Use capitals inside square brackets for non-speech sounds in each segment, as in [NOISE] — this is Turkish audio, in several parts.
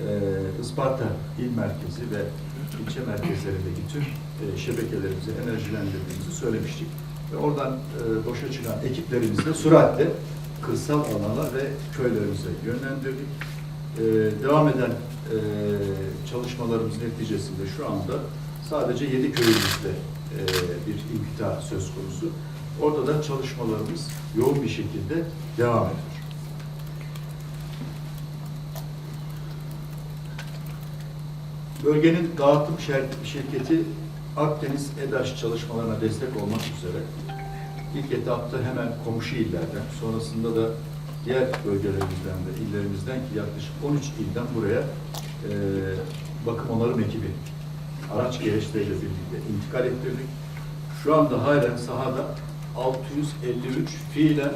Ee, Isparta il merkezi ve ilçe merkezlerindeki tüm e, şebekelerimizi enerjilendirdiğimizi söylemiştik. Ve oradan e, boşa çıkan ekiplerimizi de süratle kırsal alana ve köylerimize yönlendirdik. E, devam eden e, çalışmalarımız neticesinde şu anda sadece yedi köyümüzde e, bir inkıta söz konusu. Orada da çalışmalarımız yoğun bir şekilde devam ediyor. Bölgenin dağıtım şirketi Akdeniz EDAŞ çalışmalarına destek olmak üzere ilk etapta hemen komşu illerden, sonrasında da diğer bölgelerimizden de, illerimizden ki yaklaşık 13 ilden buraya e, bakım onarım ekibi araç gereçleriyle birlikte intikal ettirdik. Şu anda halen sahada 653 fiilen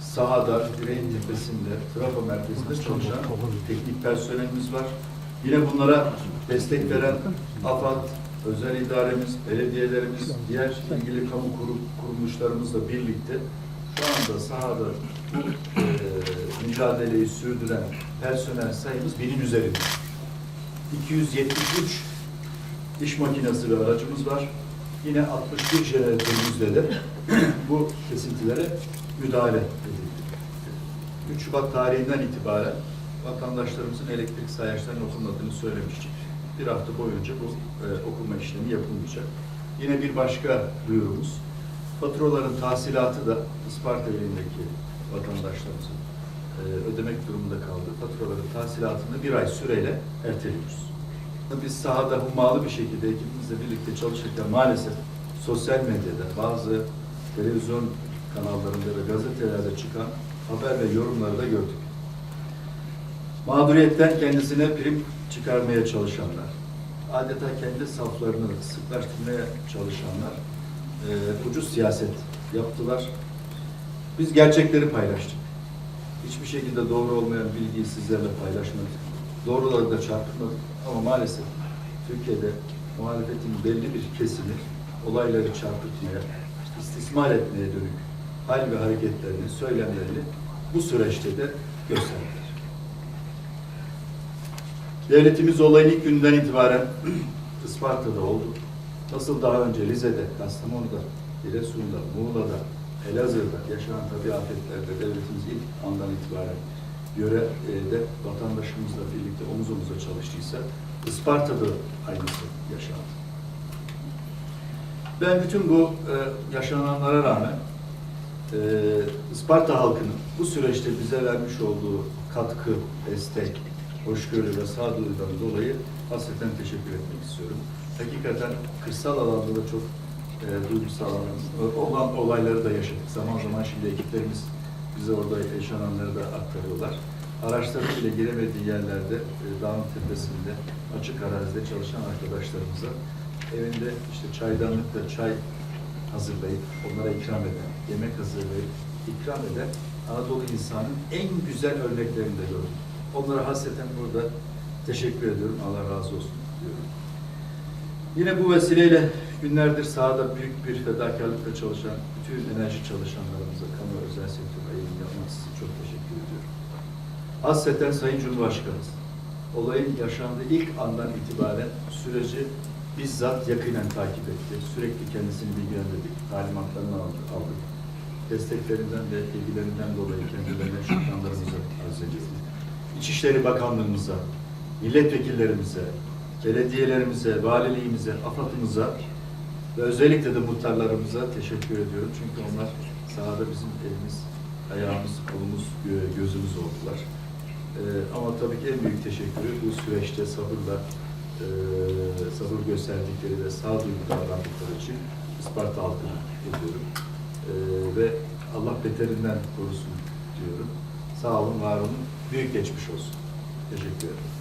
sahada, direğin tepesinde, trafo merkezinde çalışan teknik personelimiz var. Yine bunlara destek veren AFAD, özel idaremiz, belediyelerimiz, diğer ilgili kamu kurum, kuruluşlarımızla birlikte şu anda sahada bu e, mücadeleyi sürdüren personel sayımız binin üzerinde. 273 iş makinesi ve aracımız var. Yine 61 jeneratörümüzle de bu kesintilere müdahale edildi. 3 Şubat tarihinden itibaren vatandaşlarımızın elektrik sayaçlarının okunmadığını söylemiştik. Bir hafta boyunca bu e, okuma işlemi yapılmayacak. Yine bir başka duyurumuz, faturaların tahsilatı da Isparta ilindeki vatandaşlarımızın ödemek durumunda kaldığı faturaların tahsilatını bir ay süreyle erteliyoruz. Biz sahada hummalı bir şekilde ekibimizle birlikte çalışırken maalesef sosyal medyada bazı televizyon kanallarında ve gazetelerde çıkan haber ve yorumları da gördük. Mağduriyetten kendisine prim çıkarmaya çalışanlar, adeta kendi saflarını sıklaştırmaya çalışanlar e, ucuz siyaset yaptılar. Biz gerçekleri paylaştık. Hiçbir şekilde doğru olmayan bilgiyi sizlerle paylaşmadık. Doğruları da çarpıtmadık ama maalesef Türkiye'de muhalefetin belli bir kesimi olayları çarpıtmaya, istismar etmeye dönük hal ve hareketlerini, söylemlerini bu süreçte de gösterdiler. Devletimiz olayın ilk günden itibaren [CLEARS THROAT] Isparta'da oldu. Nasıl daha önce Rize'de, Kastamonu'da, Giresun'da, Muğla'da, Elazığ'da yaşanan tabi afetlerde devletimiz ilk andan itibaren yörede vatandaşımızla birlikte omuz omuza çalıştıysa Isparta'da aynısı yaşandı. Ben bütün bu e, yaşananlara rağmen e, Isparta halkının bu süreçte bize vermiş olduğu katkı, destek, hoşgörü ve sağduyudan dolayı hasreten teşekkür etmek istiyorum. Hakikaten kırsal alanda da çok e, duygusal olan olayları da yaşadık. Zaman zaman şimdi ekiplerimiz bize orada yaşananları da aktarıyorlar. Araçların bile giremediği yerlerde, e, dağın tepesinde, açık arazide çalışan arkadaşlarımıza evinde işte çaydanlıkla çay hazırlayıp onlara ikram eden, yemek hazırlayıp ikram eden Anadolu insanın en güzel örneklerini de gördüm. Onlara hasreten burada teşekkür ediyorum. Allah razı olsun diyorum. Yine bu vesileyle günlerdir sahada büyük bir fedakarlıkla çalışan bütün enerji çalışanlarımıza, kamu özel sektör yayın yapmak için çok teşekkür ediyorum. Hasreten Sayın Cumhurbaşkanımız, olayın yaşandığı ilk andan itibaren süreci bizzat yakinen takip etti. Sürekli kendisini bilgilendirdik, talimatlarını aldık. Desteklerinden ve ilgilerinden dolayı kendilerine şükranlarımızı arz ediyorum. İçişleri Bakanlığımıza, milletvekillerimize, belediyelerimize, valiliğimize, AFAD'ımıza ve özellikle de muhtarlarımıza teşekkür ediyorum. Çünkü onlar sahada bizim elimiz, ayağımız, kolumuz, gö- gözümüz oldular. Ee, ama tabii ki en büyük teşekkürü bu süreçte sabırla e, sabır gösterdikleri ve sağduyulu davrandıkları için Isparta halkına ediyorum. Ee, ve Allah beterinden korusun diyorum. Sağ olun, var olun. Büyük geçmiş olsun. Teşekkür ederim.